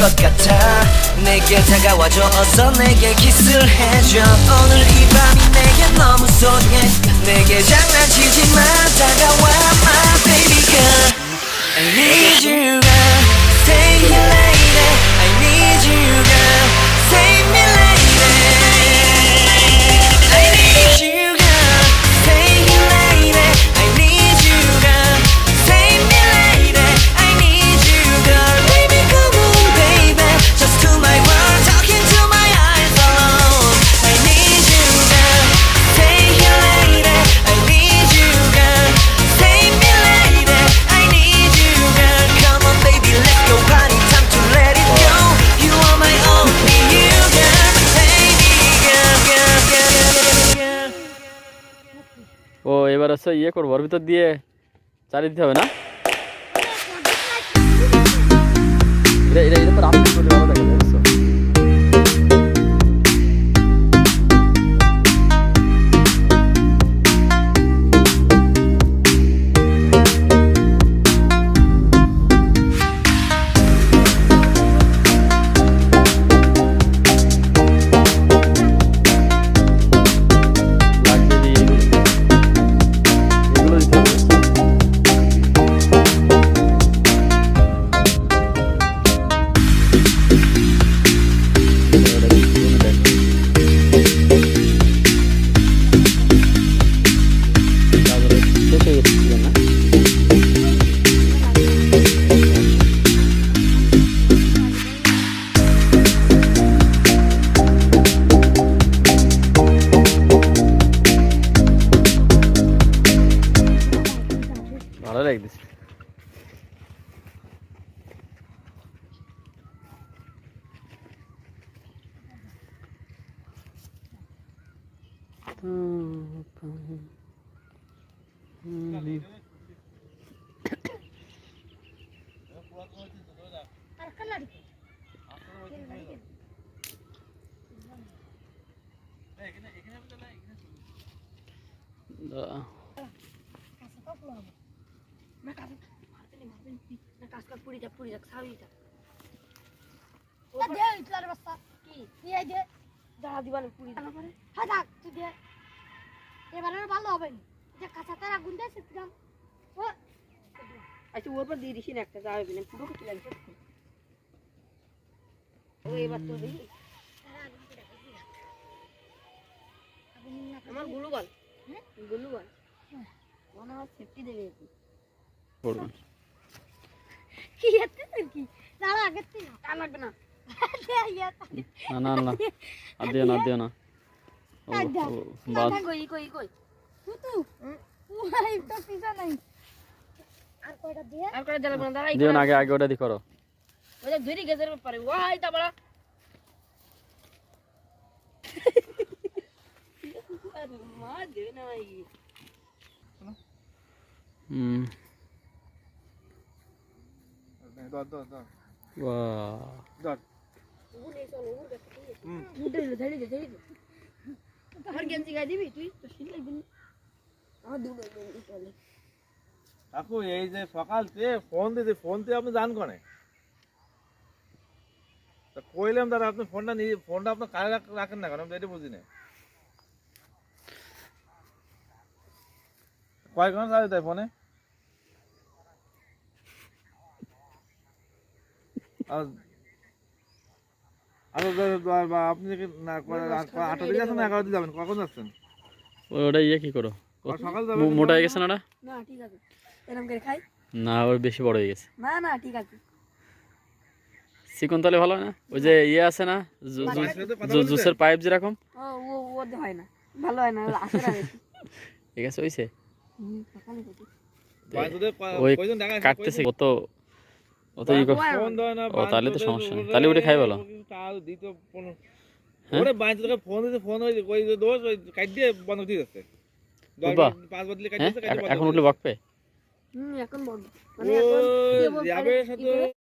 것 같아. 내게 다가와줘. 어서 내게 키스를 해줘. 오늘 이 밤이 হচ্ছে ইয়ে করব। ওর ভিতর দিয়ে চালিয়ে দিতে হবে না? হ্যাঁ, হ্যাঁ, এটা এটা এটা তো রাত্রি করে ভালো দেখা। পুরি যা পুরি যা সাবি যা দে ইতলার বস্তা কি এই দে দাঁড়া দিবান পুরি তারপরে হ্যাঁ থাক তুই দে এবার ভালো হবে না। যে আগুন দেয় আচ্ছা ওর পর দিয়ে দিছি একটা যা হবে পুরো কিছু লাগছে এবার তো আমার গুলু বল। হ্যাঁ? গুলু বল। হ্যাঁ। মনে হয় সেফটি দেবে পড়ুন কি এতে না লাগবে না। না না না। আর না। বাদ। কই কই কই তুতু ওই তো পিছা নাই। আর কয়টা দিয়ে? আর করে জ্বালা করে দাঁড়াই দিও না আগে আগে ওটা দি করো। ওই ধরি গেছে পারে ওয়াই তা বড়া আরে মা দে নাই। হুম। ধর ধর ধর। বাহ ধর। ধরি দে ধরি দে ধরি দে। আমার গেঞ্জি গায়ে দিবি তুই? তো শীত লাগবে না আমার দুটো গেঞ্জি চলে কাকু এই যে সকাল থেকে ফোন দিতে ফোন দিয়ে আপনি জান কনে? তা কইলাম দাদা আপনি ফোনটা নিয়ে ফোনটা আপনার কারে রাখেন না কেন? আমি তো এটা বুঝি না। কয় ঘণ্টা চার্জ দেয় ফোনে আর আপনি যে না আটটা দিকে আছেন এগারো দিকে যাবেন কখন যাচ্ছেন? ওটা ইয়ে কি করো? আর সকাল যাবেন মো- মোটা হয়ে গেছে না না ঠিক আছে। এরকম করে খাই। না ওর বেশি বড় হয়ে গেছে। না না ঠিক আছে। চিকন তাহলে ভালো হয় না? ওই যে ইয়ে আছে না? জুসের পাইপ যেরকম? ও ও ও হয় না। ভালো হয় না আসে না ঠিক আছে ওইছে ওই কাটতেছে কত ও, তাহলে তো সমস্যা নেই। তাহলে ওটা খাই বলো। হ্যাঁ? ওরে তোকে ফোন দিতে ফোন হয়েছে ওই দোষ ওই কাট দিয়ে বন্ধ দিয়ে যাচ্ছে? পাঁচ বদলে কাট হ্যাঁ দিচ্ছে এখন উঠলে বকবে হুম এখন বন্ধ মানে এখন যাবে সাথে?